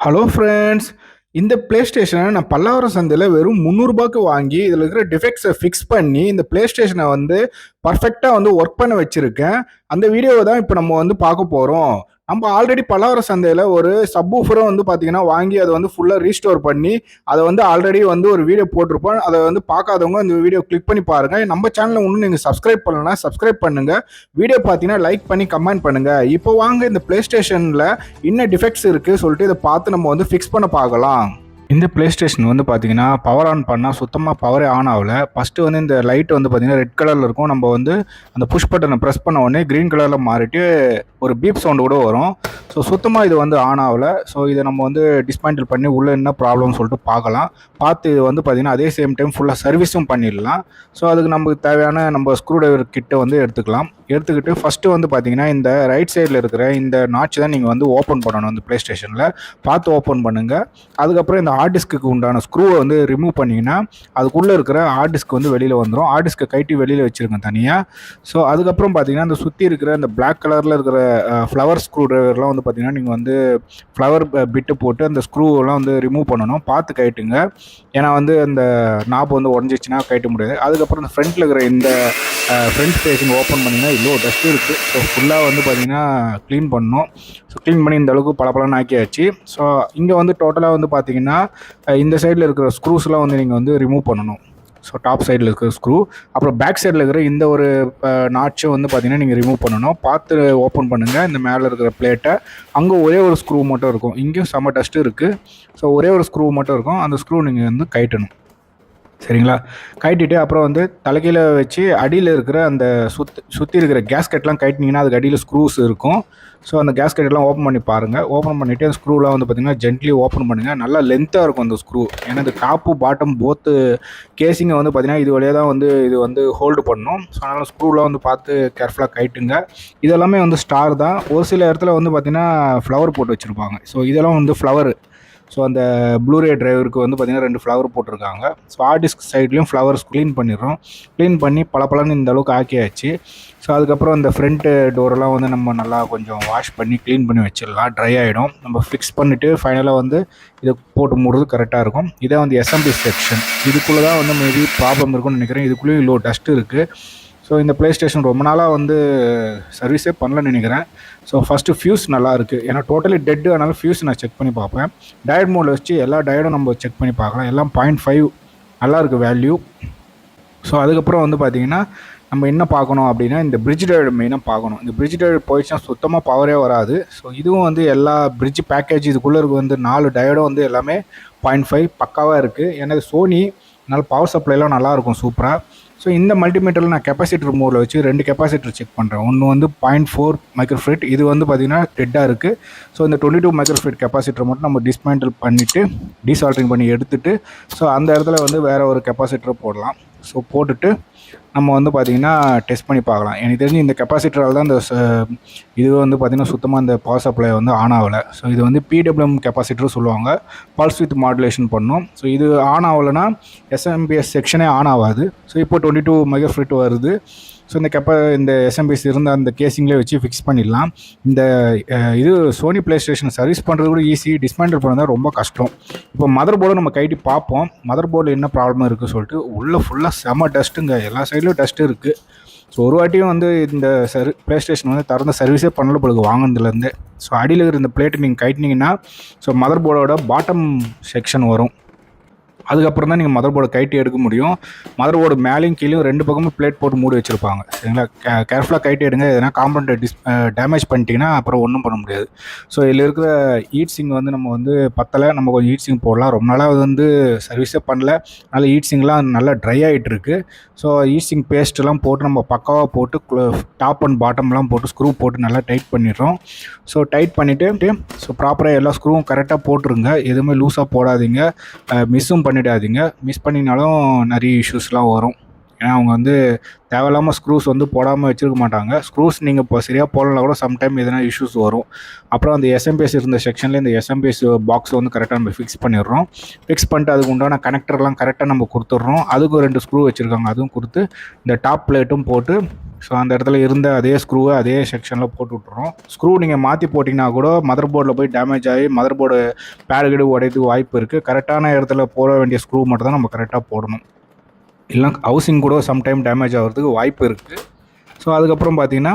Hello friends இந்த play ஸ்டேஷனை நான் பல்லாவரம் சந்தையில் வெறும் முந்நூறுபாய்க்கு வாங்கி இதில் இருக்கிற டிஃபெக்ட்ஸை ஃபிக்ஸ் பண்ணி இந்த ப்ளே ஸ்டேஷனை வந்து பர்ஃபெக்டாக வந்து ஒர்க் பண்ண வச்சுருக்கேன். அந்த வீடியோவை தான் இப்போ நம்ம வந்து பார்க்க போகிறோம் நம்ம ஆல்ரெடி பலவர சந்தையில் ஒரு சப்வூஃபரும் வந்து பார்த்தீங்கன்னா வாங்கி அதை வந்து ஃபுல்லாக ரீஸ்டோர் பண்ணி அதை வந்து ஆல்ரெடி வந்து ஒரு வீடியோ போட்டிருப்போம். அதை வந்து பார்க்காதவங்க இந்த வீடியோ கிளிக் பண்ணி பாருங்கள் நம்ம சேனலில் இன்னும் நீங்கள் சப்ஸ்கிரைப் பண்ணலன்னா சப்ஸ்கிரைப் பண்ணுங்கள் வீடியோ பார்த்தீங்கன்னா லைக் பண்ணி கமெண்ட் பண்ணுங்கள் இப்போ வாங்க இந்த ப்ளே ஸ்டேஷனில் என்ன டிஃபெக்ட்ஸ் இருக்குது சொல்லிட்டு இதை பார்த்து நம்ம வந்து ஃபிக்ஸ் பண்ண பார்க்கலாம். இந்த ப்ளே ஸ்டேஷன் வந்து பார்த்தீங்கன்னா பவர் ஆன் பண்ணால் சுத்தமாக பவரே ஆன் ஆகல. ஃபஸ்ட்டு வந்து இந்த லைட் வந்து பார்த்தீங்கன்னா ரெட் கலரில் இருக்கும். நம்ம வந்து அந்த புஷ் பட்டனை ப்ரெஸ் பண்ண உடனே க்ரீன் கலரில் மாறிட்டு ஒரு பீப் சவுண்டு கூட வரும். ஸோ சுத்தமாக இது வந்து ஆன் ஆகலை. ஸோ இதை நம்ம வந்து டிஸ்பேண்டில் பண்ணி உள்ளே என்ன ப்ராப்ளம்னு சொல்லிட்டு பார்க்கலாம். பார்த்து இது வந்து பார்த்திங்கன்னா அதே சேம் டைம் ஃபுல்லாக சர்வீஸும் பண்ணிடலாம். ஸோ அதுக்கு நமக்கு தேவையான நம்ம ஸ்க்ரூ டிரைவர் கிட்டே வந்து எடுத்துக்கலாம். எடுத்துக்கிட்டு ஃபஸ்ட்டு வந்து பார்த்தீங்கன்னா இந்த ரைட் சைடில் இருக்கிற இந்த நாட்ச் தான் நீங்கள் வந்து ஓப்பன் பண்ணணும் அந்த ப்ளே ஸ்டேஷனில் பார்த்து ஓப்பன் பண்ணுங்கள் அதுக்கப்புறம் இந்த ஹார்ட் டிஸ்க்கு உண்டான ஸ்க்ரூவை வந்து ரிமூவ் பண்ணிங்கன்னா அதுக்குள்ளே இருக்கிற ஹார்ட் டிஸ்க் வந்து வெளியில் வந்துடும் ஹார்ட் டிஸ்க்கை கைட்டி வெளியில் வச்சுருங்க தனியாக ஸோ அதுக்கப்புறம் பார்த்தீங்கன்னா அந்த சுற்றி இருக்கிற இந்த பிளாக் கலரில் இருக்கிற ஃப்ளவர் ஸ்க்ரூ ட்ரைவர்லாம் வந்து பார்த்தீங்கன்னா நீங்கள் வந்து ஃப்ளவர் பிட்டு போட்டு அந்த ஸ்க்ரூவெல்லாம் வந்து ரிமூவ் பண்ணணும். பார்த்து கைட்டுங்க ஏன்னா வந்து அந்த நாப் வந்து உடஞ்சிச்சுன்னா கைட்ட முடியாது. அதுக்கப்புறம் இந்த ஃப்ரண்ட்டில் இருக்கிற இந்த ஃப்ரண்ட் ஸ்டேஷன் ஓப்பன் பண்ணிங்கன்னா இவ்வளோ டஸ்ட் இருக்குது ஸோ ஃபுல்லாக வந்து பார்த்திங்கன்னா க்ளீன் பண்ணணும். ஸோ க்ளீன் பண்ணி இந்த அளவுக்கு பளபளன்னு ஆக்கியாச்சு. ஸோ இங்கே வந்து டோட்டலாக வந்து பார்த்திங்கன்னா இந்த சைடில் இருக்கிற ஸ்க்ரூஸ்லாம் வந்து நீங்கள் வந்து ரிமூவ் பண்ணணும். ஸோ டாப் சைடில் இருக்கிற ஸ்க்ரூ அப்புறம் பேக் சைடில் இருக்கிற இந்த ஒரு நாட்சை வந்து பார்த்திங்கன்னா நீங்கள் ரிமூவ் பண்ணணும். பார்த்து ஓப்பன் பண்ணுங்கள் இந்த மேலே இருக்கிற பிளேட்டை அங்கே ஒரே ஒரு ஸ்க்ரூ மட்டும் இருக்கும். இங்கேயும் செம்ம டஸ்ட்டு இருக்குது ஸோ ஒரே ஒரு ஸ்க்ரூ மட்டும் இருக்கும். அந்த ஸ்க்ரூ நீங்கள் வந்து கைட்டணும் சரிங்களா? கட்டிட்டு அப்புறம் வந்து தலைக்கீழ வச்சு அடியில் இருக்கிற அந்த சுத் சுற்றி இருக்கிற கேஸ்கெட்லாம் கட்டினீங்கன்னா அதுக்கு அடியில் ஸ்க்ரூஸ் இருக்கும். ஸோ அந்த கேஸ்கெட்லாம் ஓப்பன் பண்ணி பாருங்கள் ஓப்பன் பண்ணிவிட்டு அந்த ஸ்க்ரூலாம் வந்து பார்த்திங்கன்னா ஜென்ட்லி ஓப்பன் பண்ணுங்கள் நல்லா லென்த்தாக இருக்கும் அந்த ஸ்க்ரூ ஏன்னா இந்த டாப்பு பாட்டம் போத்து கேசிங்கை வந்து பார்த்திங்கன்னா இது வழியாக தான் வந்து இது வந்து ஹோல்டு பண்ணும். ஸோ அதனால் ஸ்க்ரூலாம் வந்து பார்த்து கேர்ஃபுல்லாக கைட்டுங்க இதெல்லாமே வந்து ஸ்டார் தான். ஒரு சில இடத்துல வந்து பார்த்திங்கன்னா ஃப்ளவர் போட்டு வச்சுருப்பாங்க. ஸோ இதெல்லாம் வந்து ஃப்ளவர் ஸோ அந்த ப்ளூரே டிரைவருக்கு வந்து பார்த்திங்கன்னா ரெண்டு ஃப்ளவர் போட்டிருக்காங்க. ஸோ ஆர்டிஸ்க் சைட்லேயும் ஃப்ளவர்ஸ் க்ளீன் பண்ணிடுறோம். க்ளீன் பண்ணி பல பலன்னு இந்த அளவுக்கு ஆக்கியாச்சு. ஸோ அதுக்கப்புறம் அந்த ஃப்ரண்ட்டு டோரெல்லாம் வந்து நம்ம நல்லா கொஞ்சம் வாஷ் பண்ணி க்ளீன் பண்ணி வச்சிடலாம். ட்ரை ஆகிடும் நம்ம ஃபிக்ஸ் பண்ணிவிட்டு ஃபைனலாக வந்து இதை போட்டு மூடுறது கரெக்டாக இருக்கும். இதான் வந்து எஸ்எம்பி செக்ஷன் இதுக்குள்ளே தான் வந்து மேபி ப்ராப்ளம் இருக்கும்னு நினைக்கிறேன். இதுக்குள்ளேயும் இவ்வளோ டஸ்ட் இருக்குது ஸோ இந்த ப்ளே ஸ்டேஷன் ரொம்ப நாளாக வந்து சர்வீஸே பண்ணலன்னு நினைக்கிறேன். ஸோ ஃபஸ்ட்டு ஃபியூஸ் நல்லா இருக்குது ஏன்னா டோட்டலி டெட்டு அதனால் ஃபியூஸ் நான் செக் பண்ணி பார்ப்பேன். டயட் மோடில் வச்சு எல்லா டயடும் நம்ம செக் பண்ணி பார்க்கலாம். எல்லாம் பாயிண்ட் ஃபைவ் நல்லாயிருக்கு வேல்யூ ஸோ அதுக்கப்புறம் வந்து பார்த்திங்கன்னா நம்ம என்ன பார்க்கணும் அப்படின்னா இந்த பிரிட்ஜ் டயர்டு மெயினாக பார்க்கணும். இந்த பிரிட்ஜ் டயர்டு போயிடுச்சுன்னா சுத்தமாக பவரே வராது. ஸோ இதுவும் வந்து எல்லா பிரிட்ஜ் பேக்கேஜ் இதுக்குள்ளே இருக்க. வந்து நாலு டயர்டும் வந்து எல்லாமே பாயிண்ட் ஃபைவ் பக்காவாக இருக்குது ஏன்னா சோனி அதனால் பவர் சப்ளைலாம் நல்லாயிருக்கும் சூப்பராக ஸோ இந்த மல்டிமீட்டரில் நான் கெப்பாசிட்டர் மோடில் வச்சு ரெண்டு கெப்பாசிட்டர் செக் பண்ணுறேன் ஒன்று வந்து பாயிண்ட் ஃபோர் மைக்ரோஃபிட் இது வந்து பார்த்திங்கன்னா டெட்டாக இருக்குது ஸோ இந்த டுவெண்ட்டி டூ மைக்ரோஃபிட் கெப்பாசிட்டர் மட்டும் நம்ம டிஸ்மேண்டில் பண்ணிவிட்டு டீசால்ட்ரிங் பண்ணி எடுத்துகிட்டு ஸோ அந்த இடத்துல வந்து வேறு ஒரு கெப்பாசிட்டர் போடலாம். ஸோ போட்டுட்டு நம்ம வந்து பார்த்திங்கன்னா டெஸ்ட் பண்ணி பார்க்கலாம். எனக்கு தெரிஞ்சு இந்த கெப்பாசிட்டரால் தான் இந்த இது வந்து பார்த்திங்கன்னா சுத்தமாக இந்த பவர் சப்ளை வந்து ஆன் ஆகலை. ஸோ இது வந்து பிடபிள்யூஎம் கெப்பாசிட்டர் சொல்லுவாங்க. பல்ஸ் வித் மாடுலேஷன் பண்ணும். ஸோ இது ஆன் ஆகலைன்னா எஸ்எம்பிஎஸ் செக்ஷனே ஆன் ஆகாது. ஸோ இப்போ டுவெண்ட்டி டூ மெகா ஃபிட் வருது. ஸோ இந்த கெப்ப இந்த எஸ்எம்பிஎஸ் இருந்த அந்த கேசிங்லேயே வச்சு ஃபிக்ஸ் பண்ணிடலாம். இந்த இது சோனி ப்ளே ஸ்டேஷன் சர்வீஸ் பண்ணுறது கூட ஈஸி டிஸ்மேண்டில் பண்ணுறது ரொம்ப கஷ்டம். இப்போ மதர் போர்டு நம்ம கைட்டி பார்ப்போம். மதர் போர்டில் என்ன ப்ராப்ளம் இருக்குது சொல்லிட்டு உள்ளே ஃபுல்லாக செம டஸ்ட்டுங்க எல்லா சைட்லையும் டஸ்ட்டு இருக்குது ஸோ ஒரு வாட்டியும் வந்து இந்த சர் ப்ளே ஸ்டேஷன் வந்து திறந்த சர்வீஸே பண்ணல பொழுது வாங்கினதுலேருந்து. ஸோ அடியில் இருக்கிற இந்த பிளேட்டு நீங்கள் கைட்டினீங்கன்னா ஸோ மதர் போர்டோட பாட்டம் செக்ஷன் வரும். அதுக்கப்புறம் தான் நீங்கள் மதர் போர்டை கைட்டி எடுக்க முடியும். மதர் போர்டு மேலேயும் கீழேயும் ரெண்டு பக்கமும் பிளேட் போட்டு மூடி வச்சுருப்பாங்க. சரிங்களா? கேர்ஃபுல்லாக கைட்டி எடுங்க. எதனா காம்பனண்ட் டிஸ் டேமேஜ் பண்ணிட்டீங்கன்னா அப்புறம் ஒன்றும் பண்ண முடியாது. ஸோ இதில் இருக்கிற ஈட்ஸிங் வந்து நம்ம வந்து பத்தலை. நம்ம கொஞ்சம் ஈட்ஸிங் போடலாம். ரொம்ப நாளாக வந்து சர்வீஸே பண்ணல. அதனால் ஈட்ஸிங்லாம் நல்லா ட்ரை ஆகிட்டு இருக்குது ஸோ ஈட்ஸிங் பேஸ்ட்டெல்லாம் போட்டு நம்ம பக்காவாக போட்டு டாப் அண்ட் பாட்டம்லாம் போட்டு ஸ்க்ரூ போட்டு நல்லா டைட் பண்ணிடுறோம். ஸோ டைட் பண்ணிவிட்டு ஸோ ப்ராப்பராக எல்லா ஸ்க்ரூவும் கரெக்டாக போட்டுருங்க. எதுவுமே லூஸாக போடாதீங்க. மிஸ்ஸும் பண்ணி பண்ணிடாதீங்க. மிஸ் பண்ணினாலும் நிறைய இஷ்யூஸ்லாம் வரும். ஏன்னா அவங்க வந்து தேவையில்லாமல் ஸ்க்ரூஸ் வந்து போடாமல் வச்சுருக்க மாட்டாங்க. ஸ்க்ரூஸ் நீங்கள் இப்போ சரியாக போடலாம் கூட சம்டைம் எதனா இஷ்யூஸ் வரும். அப்புறம் அந்த எஸ்எம்பிஎஸ் இருந்த செக்ஷனில் இந்த எஸ்எம்பிஎஸ் பாக்ஸ் வந்து கரெக்டாக நம்ம ஃபிக்ஸ் பண்ணிடுறோம். ஃபிக்ஸ் பண்ணிட்டு அதுக்கு உண்டான கனெக்டர்லாம் கரெக்டாக நம்ம கொடுத்துட்றோம். அதுக்கும் ரெண்டு ஸ்க்ரூ வச்சுருக்காங்க. அதுவும் கொடுத்து இந்த டாப் பிளேட்டும் போட்டு ஸோ அந்த இடத்துல இருந்த அதே ஸ்க்ரூவை அதே செக்ஷனில் போட்டு விட்றோம் ஸ்க்ரூ நீங்கள் மாற்றி போட்டிங்கன்னா கூட மதர் போர்டில் போய் டேமேஜ் ஆகி மதர் போர்டு பேடு உடையதுக்கு வாய்ப்பு இருக்குது கரெக்டான இடத்துல போட வேண்டிய ஸ்க்ரூ மட்டும் தான் நம்ம கரெக்டாக போடணும். இல்லை ஹவுசிங் கூட சம்டைம் டேமேஜ் ஆகிறதுக்கு வாய்ப்பு இருக்குது ஸோ அதுக்கப்புறம் பார்த்தீங்கன்னா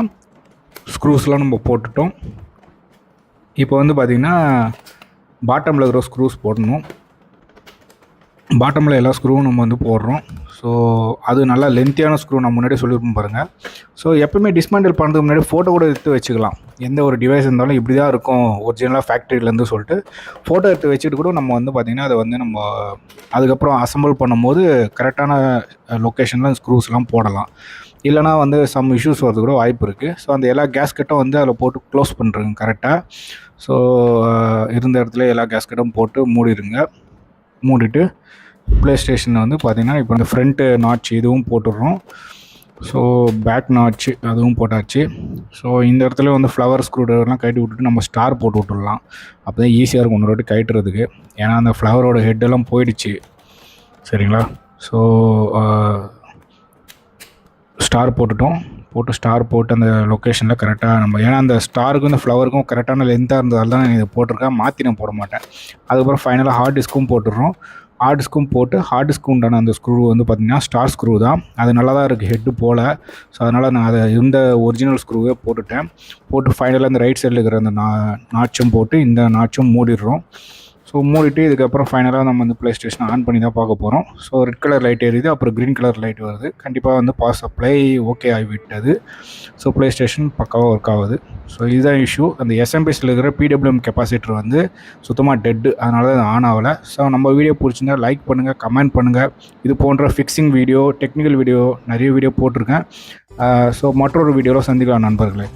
ஸ்க்ரூஸ்லாம் நம்ம போட்டுட்டோம். இப்போ வந்து பார்த்திங்கன்னா பாட்டமில் இருக்கிற ஸ்க்ரூஸ் போடணும். பாட்டமில் எல்லா ஸ்க்ரூவும் நம்ம வந்து போடுறோம். ஸோ அது நல்லா லென்த்தியான ஸ்க்ரூ நான் முன்னாடி சொல்லியிருப்போம் பாருங்கள் ஸோ எப்பவுமே டிஸ்மேண்டில் பண்ணுறதுக்கு முன்னாடி ஃபோட்டோ கூட எடுத்து வச்சுக்கலாம். எந்த ஒரு டிவைஸ் இருந்தாலும் இப்படி தான் இருக்கும் ஒரிஜினலாக ஃபேக்ட்ரியிலேருந்து சொல்லிட்டு ஃபோட்டோ எடுத்து வச்சுட்டு கூட நம்ம வந்து பார்த்திங்கன்னா அதை வந்து நம்ம அதுக்கப்புறம் அசம்பிள் பண்ணும்போது கரெக்டான லொக்கேஷனில் ஸ்க்ரூஸ்லாம் போடலாம். இல்லைனா வந்து சம் இஷ்யூஸ் வரது கூட வாய்ப்பு இருக்குது ஸோ அந்த எல்லா கேஸ்கெட்டும் வந்து அதில் போட்டு க்ளோஸ் பண்ணுறங்க கரெக்டாக ஸோ இருந்த இடத்துல எல்லா கேஸ்கெட்டும் போட்டு மூடிடுங்க. மூடிட்டு ப்ளே ஸ்டேஷன் வந்து பார்த்திங்கன்னா இப்போ இந்த ஃப்ரண்ட்டு நாட்ச் இதுவும் போட்டுடுறோம். ஸோ பேக் நாட்ச் அதுவும் போட்டாச்சு. ஸோ இந்த இடத்துல வந்து ஃப்ளவர் ஸ்க்ரூ ட்ரைவர்லாம் கட்டி விட்டுட்டு நம்ம ஸ்டார் போட்டு விட்டுடலாம். அப்போ தான் ஈஸியாக இருக்கும் இன்னொரு வாட்டி கழட்டுறதுக்கு. ஏன்னா அந்த ஃப்ளவரோட ஹெட்டெல்லாம் போயிடுச்சு. சரிங்களா? ஸோ ஸ்டார் போட்டுட்டோம். போட்டு ஸ்டார் போட்டு அந்த லொக்கேஷனில் கரெக்டாக நம்ம ஏன்னா அந்த ஸ்டாருக்கும் இந்த ஃப்ளவருக்கும் கரெக்டான லென்த்தாக இருந்ததால் தான் நான் இதை போட்டிருக்கேன். மாற்றி நான் போட மாட்டேன். அதுக்கப்புறம் ஃபைனலாக ஹார்ட் டிஸ்க்கும் போட்டுடுறோம். ஹார்ட் டிஸ்க்கும் போட்டு ஹார்ட் டிஸ்க்கு உண்டான அந்த ஸ்க்ரூ வந்து பார்த்திங்கன்னா ஸ்டார் ஸ்க்ரூ தான். அது நல்லா தான் இருக்குது ஹெட்டு போல். ஸோ அதனால் நான் அதை இந்த ஒரிஜினல் ஸ்க்ரூவே போட்டுட்டேன். போட்டு ஃபைனலாக அந்த ரைட் சைடில் இருக்கிற அந்த நா நாச்சும் போட்டு இந்த நாச்சும் மூடிடுறோம். ஸோ மூடிட்டு இதுக்கப்புறம் ஃபைனலாக நம்ம வந்து ப்ளே ஸ்டேஷன் ஆன் பண்ணி தான் பார்க்க போகிறோம் ஸோ ரெட் கலர் லைட் எரியுது அப்புறம் க்ரீன் கலர் லைட் வருது. கண்டிப்பாக வந்து பவர் சப்ளை ஓகே ஆகிவிட்டது ஸோ ப்ளே ஸ்டேஷன் பக்காவாக ஒர்க் ஆகுது. ஸோ இதுதான் இஷ்யூ அந்த எஸ்எம்பிஎஸ்சில் இருக்கிற பிடபிள்யூஎம் கெப்பாசிட்டர் வந்து சுத்தமாக டெட்டு அதனால தான் ஆன் ஆகலை. ஸோ நம்ம வீடியோ பிடிச்சிருந்தா லைக் பண்ணுங்கள் கமெண்ட் பண்ணுங்கள் இது போன்ற ஃபிக்ஸிங் வீடியோ டெக்னிக்கல் வீடியோ நிறைய வீடியோ போட்டிருக்கேன். ஸோ மற்றொரு வீடியோவில் சந்திக்கலாம் நண்பர்களே.